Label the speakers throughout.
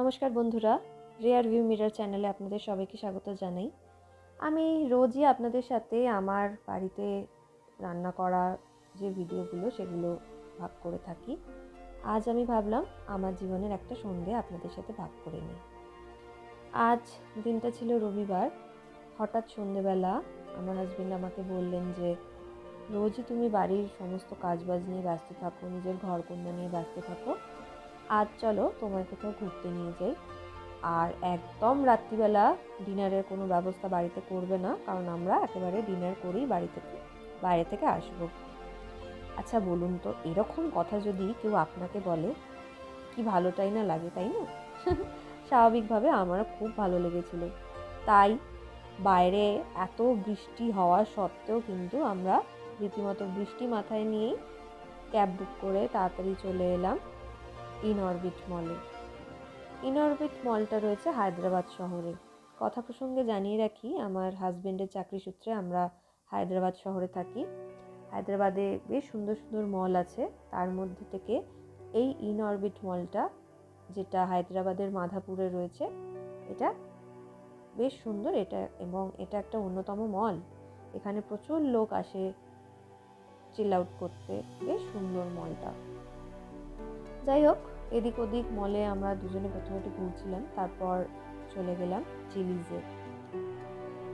Speaker 1: নমস্কার বন্ধুরা rare view mirror চ্যানেলে আপনাদের সবাইকে স্বাগত জানাই। আমি রোজই আপনাদের সাথে আমার বাড়িতে রান্না করা যে ভিডিওগুলো, সেগুলো ভাগ করে থাকি। আজ আমি ভাবলাম আমার জীবনের একটা সন্ধে আপনাদের সাথে ভাগ করে নিই। আজ দিনটা ছিল রবিবার, হঠাৎ সন্ধেবেলা আমার হাজবেন্ড আমাকে বললেন যে, রোজই তুমি বাড়ির সমস্ত কাজবাজ নিয়ে ব্যস্ত থাকো, নিজের ঘর কন্যা নিয়ে ব্যস্ত থাকো আজ চলো তোমায় কোথাও ঘুরতে নিয়ে যাই। আর একদম রাত্রিবেলা ডিনারের কোনো ব্যবস্থা বাড়িতে করবে না, কারণ আমরা একেবারে ডিনার করেই বাড়ি থেকে, বাইরে থেকে আসব। আচ্ছা বলুন তো, এরকম কথা যদি কেউ আপনাকে বলে, কি ভালোটাই না লাগে, তাই না? স্বাভাবিকভাবে আমার খুব ভালো লেগেছিল। তাই বাইরে এত বৃষ্টি হওয়া সত্ত্বেও কিন্তু আমরা রীতিমতো বৃষ্টি মাথায় নিয়েই ক্যাব বুক করে তাড়াতাড়ি চলে এলাম। ইন অরবিট মলে। ইন অরবিট মলটা রয়েছে হায়দ্রাবাদ শহরে। কথা প্রসঙ্গে জানিয়ে রাখি, আমার হাজবেন্ডের চাকরি সূত্রে আমরা হায়দ্রাবাদ শহরে থাকি। হায়দ্রাবাদে বেশ সুন্দর সুন্দর মল আছে। তার মধ্যে থেকে এই ইনঅরবিট মলটা, যেটা হায়দ্রাবাদের মাধাপুরে রয়েছে, এটা বেশ সুন্দর। এটা এবং এটা একটা অন্যতম মল। এখানে প্রচুর লোক আসে চিল আউট করতে। বেশ সুন্দর মলটা। যাই হোক এদিক ওদিক মলে আমরা দুজনে প্রথমে একটু ঘুরছিলাম, তারপর চলে গেলাম চিলিজে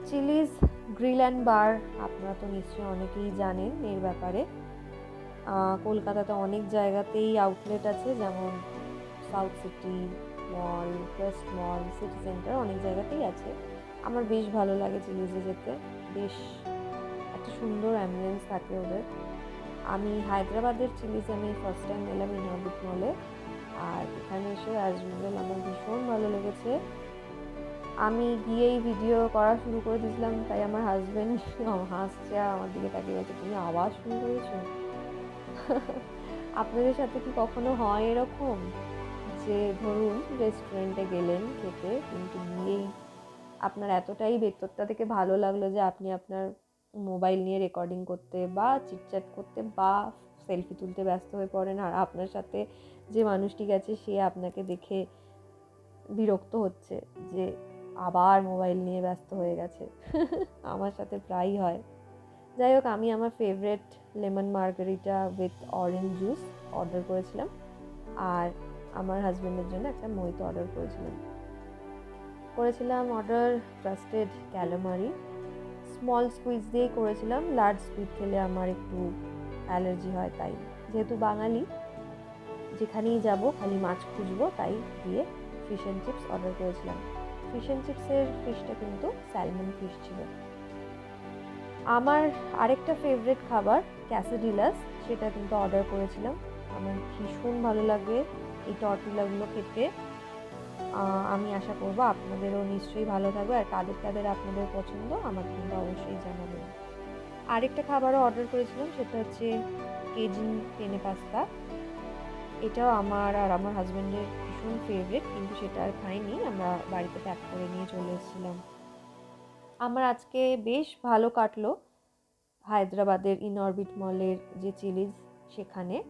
Speaker 1: চিলিজ গ্রিল অ্যান্ড বার আপনারা তো নিশ্চয়ই অনেকেই জানেন এর ব্যাপারে। কলকাতাতে অনেক জায়গাতেই আউটলেট আছে, যেমন South City Mall Quest Mall City Centre অনেক জায়গাতেই আছে। আমার বেশ ভালো লাগে চিলিজে যেতে। বেশ একটা সুন্দর অ্যাম্বিয়েন্স থাকে ওদের। আমি হায়দ্রাবাদের চিলিজে আমি ফার্স্ট টাইম এলাম ইনহাবিট মলে আর এখানে এসে অ্যাজ ইউজুয়াল আমার ভীষণ ভালো লেগেছে। আমি গিয়েই ভিডিও করা শুরু করে দিয়েছিলাম, তাই আমার হাজব্যান্ড হাসছে, আমার দিকে তাকিয়ে বলছে, তুমি আওয়াজ শুরু করেছ? আপনাদের সাথে কি কখনো হয় এরকম? যে ধরুন রেস্টুরেন্টে গেলেন খেতে, কিন্তু গিয়েই আপনার এতটাই ভেতরটা থেকে ভালো লাগল যে আপনি আপনার মোবাইল নিয়ে রেকর্ডিং করতে বা চিটচ্যাট করতে বা সেলফি তুলতে ব্যস্ত হয়ে পড়েন আর আপনার সাথে যে মানুষটি গেছে, সে আপনাকে দেখে বিরক্ত হচ্ছে যে আবার মোবাইল নিয়ে ব্যস্ত হয়ে গেছে। আমার সাথে প্রায়ই হয়। যাই হোক, আমি আমার favourite lemon margarita with orange juice order করেছিলাম আর আমার হাজব্যান্ডের জন্য একটা মহিতো অর্ডার করেছিলাম। করেছিলাম order trusted calamari small squeeze দিয়েই করেছিলাম। লার্জ স্কুইড খেলে আমার একটু অ্যালার্জি হয় তাই। যেহেতু বাঙালি, যেখানেই যাব খালি মাছ খুঁজবো, তাই দিয়ে ফিশ অ্যান্ড চিপস অর্ডার করেছিলাম। ফিশ অ্যান্ড চিপসের ফিশটা কিন্তু স্যালমন ফিশ ছিল। আমার আরেকটা ফেভারিট খাবার ক্যাসেডিলাস সেটা কিন্তু অর্ডার করেছিলাম। আমার ভীষণ ভালো লাগে এই টর্টিলাগুলো খেতে। আমি আশা করব আপনাদেরও নিশ্চয়ই ভালো থাকবে, আর কাদের কাদের আপনাদের পছন্দ, আমাকে কিন্তু অবশ্যই জানাবেন। আরেকটা খাবারও অর্ডার করেছিলাম, সেটা হচ্ছে কেজিন পেনে পাস্তা। এটাও আমার আর আমার হাজব্যান্ডের ভীষণ ফেভারিট কিন্তু সেটা আর খাইনি। আমরা বাড়িতে প্যাক করে নিয়ে চলে এসেছিলাম। আমার আজকে বেশ ভালো কাটলো হায়দ্রাবাদের ইনঅরবিট মলের যে চিলিজ সেখানে।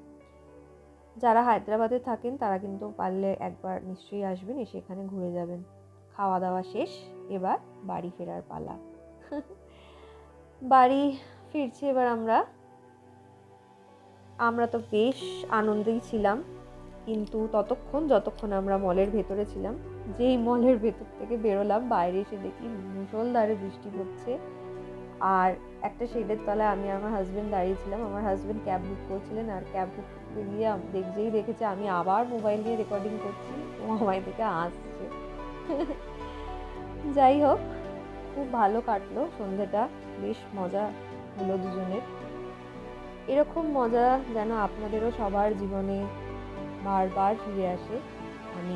Speaker 1: যারা হায়দ্রাবাদে থাকেন, তারা কিন্তু পারলে একবার নিশ্চয়ই আসবেন, এসে এখানে ঘুরে যাবেন। খাওয়া দাওয়া শেষ, এবার বাড়ি ফেরার পালা। বাড়ি ফিরছি এবার আমরা। আমরা তো বেশ আনন্দেই ছিলাম, কিন্তু ততক্ষণ যতক্ষণ আমরা মলের ভেতরে ছিলাম, যেই মলের ভেতর থেকে বেরোলাম, বাইরে এসে দেখি মুষলধারে বৃষ্টি পড়ছে আর একটা শেডের তলায় আমি আমার হাজব্যান্ড দাঁড়িয়েছিলাম আমার হাজব্যান্ড ক্যাব বুক করছিলেন আর ক্যাব বুক গিয়ে আম- দেখ- যেই দেখেছে আমি আবার মোবাইল নিয়ে রেকর্ডিং করছি, ও আমায় দেখে আসছে যাই হোক, খুব ভালো কাটলো সন্ধ্যেটা। বেশ মজা হলো দুজনের। এরকম মজা যেন আপনাদেরও সবার জীবনে বারবার ফিরে আসে, আমি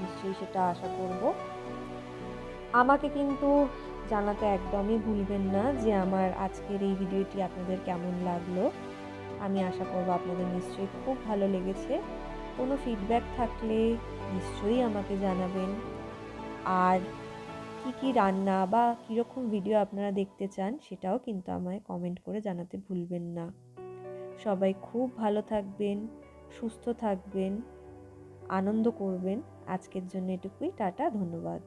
Speaker 1: নিশ্চয়ই সেটা আশা করব। আমাকে কিন্তু জানাতে একদমই ভুলবেন না যে আমার আজকের এই ভিডিওটি আপনাদের কেমন লাগল। আমি আশা করব আপনাদের নিশ্চয়ই খুব ভালো লেগেছে। কোনো ফিডব্যাক থাকলে নিশ্চয়ই আমাকে জানাবেন। আর কি কি রান্না বা কীরকম ভিডিও আপনারা দেখতে চান সেটাও কিন্তু আমায় কমেন্ট করে জানাতে ভুলবেন না। সবাই খুব ভালো থাকবেন, সুস্থ থাকবেন, আনন্দ করবেন। আজকের জন্য এটুকুই, টাটা, ধন্যবাদ।